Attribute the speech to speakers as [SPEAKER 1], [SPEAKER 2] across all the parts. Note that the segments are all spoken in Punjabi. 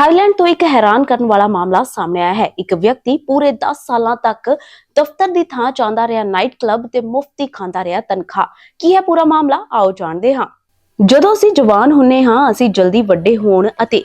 [SPEAKER 1] ਥਾਈਲੈਂਡ ਤੋਂ ਇੱਕ ਹੈਰਾਨ ਕਰਨ ਵਾਲਾ ਮਾਮਲਾ ਸਾਹਮਣੇ ਆਇਆ ਹੈ। ਇੱਕ ਵਿਅਕਤੀ ਪੂਰੇ 10 ਸਾਲਾਂ ਤੱਕ ਦਫ਼ਤਰ ਦੀ ਥਾਂ ਚਾਹੁੰਦਾ ਰਿਹਾ, ਨਾਈਟ ਕਲੱਬ ਤੇ ਮੁਫਤੀ ਖਾਂਦਾ ਰਿਹਾ ਤਨਖਾਹ। ਕੀ ਹੈ ਪੂਰਾ ਮਾਮਲਾ? ਆਓ ਜਾਣਦੇ ਹਾਂ। ਜਦੋਂ ਅਸੀਂ ਜਵਾਨ ਹੁੰਨੇ ਹਾਂ, ਅਸੀਂ ਜਲਦੀ ਵੱਡੇ ਹੋਣ ਅਤੇ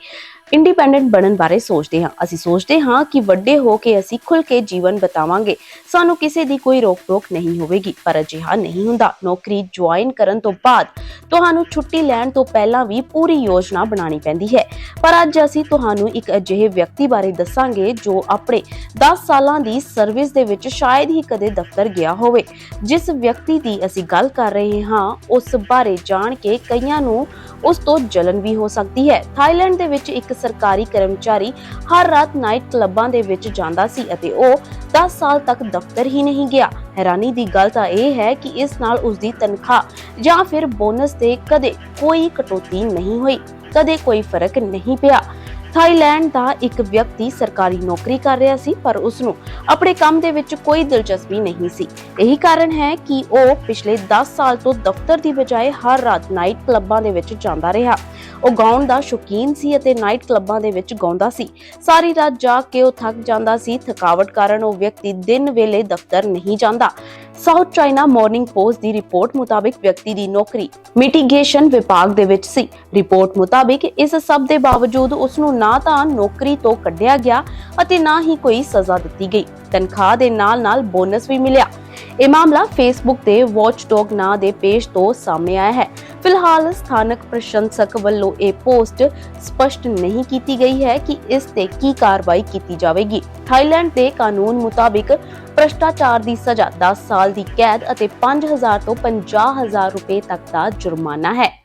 [SPEAKER 1] ਇੰਡੀਪੈਂਡੈਂਟ ਬਣਨ ਬਾਰੇ ਸੋਚਦੇ ਹਾਂ। ਅਸੀਂ ਸੋਚਦੇ ਹਾਂ ਕਿ ਵੱਡੇ ਹੋ ਕੇ ਅਸੀਂ ਖੁੱਲ ਕੇ ਜੀਵਨ ਬਿਤਾਵਾਂਗੇ। ਸਾਨੂੰ ਕਿਸੇ ਦੀ ਕੋਈ ਰੋਕ-ਟੋਕ ਨਹੀਂ ਹੋਵੇਗੀ, ਪਰ ਅਜਿਹਾ ਨਹੀਂ ਹੁੰਦਾ। ਨੌਕਰੀ ਜੁਆਇਨ ਕਰਨ ਤੋਂ ਬਾਅਦ ਤੁਹਾਨੂੰ ਛੁੱਟੀ ਲੈਣ ਤੋਂ ਪਹਿਲਾਂ ਵੀ ਪੂਰੀ ਯੋਜਨਾ ਬਣਾਉਣੀ ਪੈਂਦੀ ਹੈ। ਪਰ ਅੱਜ ਅਸੀਂ ਤੁਹਾਨੂੰ ਇੱਕ ਅਜਿਹੇ ਵਿਅਕਤੀ ਬਾਰੇ ਦੱਸਾਂਗੇ ਜੋ ਆਪਣੇ 10 ਸਾਲਾਂ ਦੀ ਸਰਵਿਸ ਦੇ ਵਿੱਚ ਸ਼ਾਇਦ ਹੀ ਕਦੇ ਦਫ਼ਤਰ ਗਿਆ ਹੋਵੇ। ਜਿਸ ਵਿਅਕਤੀ ਦੀ ਅਸੀਂ ਗੱਲ ਕਰ ਰਹੇ ਹਾਂ, ਉਸ ਬਾਰੇ ਜਾਣ ਕੇ ਕਈਆਂ ਨੂੰ ਉਸ ਤੋਂ ਜਲਨ ਵੀ ਹੋ ਸਕਦੀ ਹੈ। ਥਾਈਲੈਂਡ ਦੇ ਵਿੱਚ ਇੱਕ ਸਰਕਾਰੀ ਕਰਮਚਾਰੀ ਹਰ ਰਾਤ ਨਾਈਟ ਕਲੱਬਾਂ ਦੇ ਵਿੱਚ ਜਾਂਦਾ ਸੀ ਅਤੇ ਉਹ 10 ਸਾਲ ਤੱਕ ਦਫ਼ਤਰ ਹੀ ਨਹੀਂ ਗਿਆ। ਹੈਰਾਨੀ ਦੀ ਗੱਲ ਤਾਂ ਇਹ ਹੈ ਕਿ ਇਸ ਨਾਲ ਉਸ ਦੀ ਤਨਖਾਹ ਜਾਂ ਫਿਰ ਬੋਨਸ ਤੇ ਕਦੇ ਕੋਈ ਕਟੌਤੀ ਨਹੀਂ ਹੋਈ, ਕਦੇ ਕੋਈ ਫ਼ਰਕ ਨਹੀਂ ਪਿਆ। ਥਾਈਲੈਂਡ ਦਾ ਇੱਕ ਵਿਅਕਤੀ ਸਰਕਾਰੀ ਨੌਕਰੀ ਕਰ ਰਿਹਾ ਸੀ, ਪਰ ਉਸ ਨੂੰ ਆਪਣੇ ਕੰਮ ਦੇ ਵਿੱਚ ਕੋਈ ਦਿਲਚਸਪੀ ਨਹੀਂ ਸੀ। ਇਹੀ ਕਾਰਨ ਹੈ ਕਿ ਉਹ ਪਿਛਲੇ 10 ਸਾਲ ਤੋਂ ਦਫ਼ਤਰ ਦੀ ਬਜਾਏ ਹਰ ਰਾਤ ਨਾਈਟ ਕਲੱਬਾਂ ਦੇ ਵਿੱਚ ਜਾਂਦਾ ਰਿਹਾ। ਉਹ ਗਾਉਣ ਦਾ ਸ਼ੌਕੀਨ ਸੀ ਅਤੇ ਨਾਈਟ ਕਲੱਬਾਂ ਦੇ ਵਿੱਚ ਗਾਉਂਦਾ ਸੀ। ਸਾਰੀ ਰਾਤ ਜਾਗ ਕੇ ਉਹ ਥੱਕ ਜਾਂਦਾ ਸੀ। ਥਕਾਵਟ ਕਾਰਨ ਉਹ ਵਿਅਕਤੀ ਦਿਨ ਵੇਲੇ ਦਫ਼ਤਰ ਨਹੀਂ ਜਾਂਦਾ। ਸਾਊਥ ਚਾਈਨਾ ਮਾਰਨਿੰਗ ਪੋਸਟ ਦੀ ਰਿਪੋਰਟ ਮੁਤਾਬਿਕ ਵਿਅਕਤੀ ਦੀ ਨੌਕਰੀ ਮਿਟੀਗੇਸ਼ਨ ਵਿਭਾਗ ਦੇ ਵਿੱਚ ਸੀ। ਰਿਪੋਰਟ ਮੁਤਾਬਿਕ ਇਸ ਸਭ ਦੇ ਬਾਵਜੂਦ ਉਸ ਨੂੰ ਨਾ ਤਾਂ ਨੌਕਰੀ ਤੋਂ ਕੱਢਿਆ ਗਿਆ ਅਤੇ ਨਾ ਹੀ ਕੋਈ ਸਜ਼ਾ ਦਿੱਤੀ ਗਈ। ਤਨਖਾਹ ਦੇ ਨਾਲ-ਨਾਲ ਬੋਨਸ ਵੀ ਮਿਲਿਆ। ਇਹ ਮਾਮਲਾ ਫੇਸਬੁੱਕ ਤੇ ਵਾਚਡੌਗ ਨਾਂ ਦੇ ਪੇਜ ਤੋਂ ਸਾਹਮਣੇ ਆਇਆ ਹੈ। ਫਿਲਹਾਲ ਸਥਾਨਕ ਪ੍ਰਸ਼ੰਸਕ ਵੱਲੋਂ ਇਹ ਪੋਸਟ ਸਪਸ਼ਟ ਨਹੀਂ ਕੀਤੀ ਗਈ ਹੈ ਕਿ ਇਸ ਤੇ ਕੀ ਕਾਰਵਾਈ ਕੀਤੀ ਜਾਵੇਗੀ। ਥਾਈਲੈਂਡ ਦੇ ਕਾਨੂੰਨ ਮੁਤਾਬਿਕ ਭ੍ਰਸ਼ਟਾਚਾਰ ਦੀ ਸਜ਼ਾ 10 ਸਾਲ ਦੀ ਕੈਦ ਅਤੇ 5000 ਤੋਂ 50000 ਰੁਪਏ ਤੱਕ ਦਾ ਜੁਰਮਾਨਾ ਹੈ।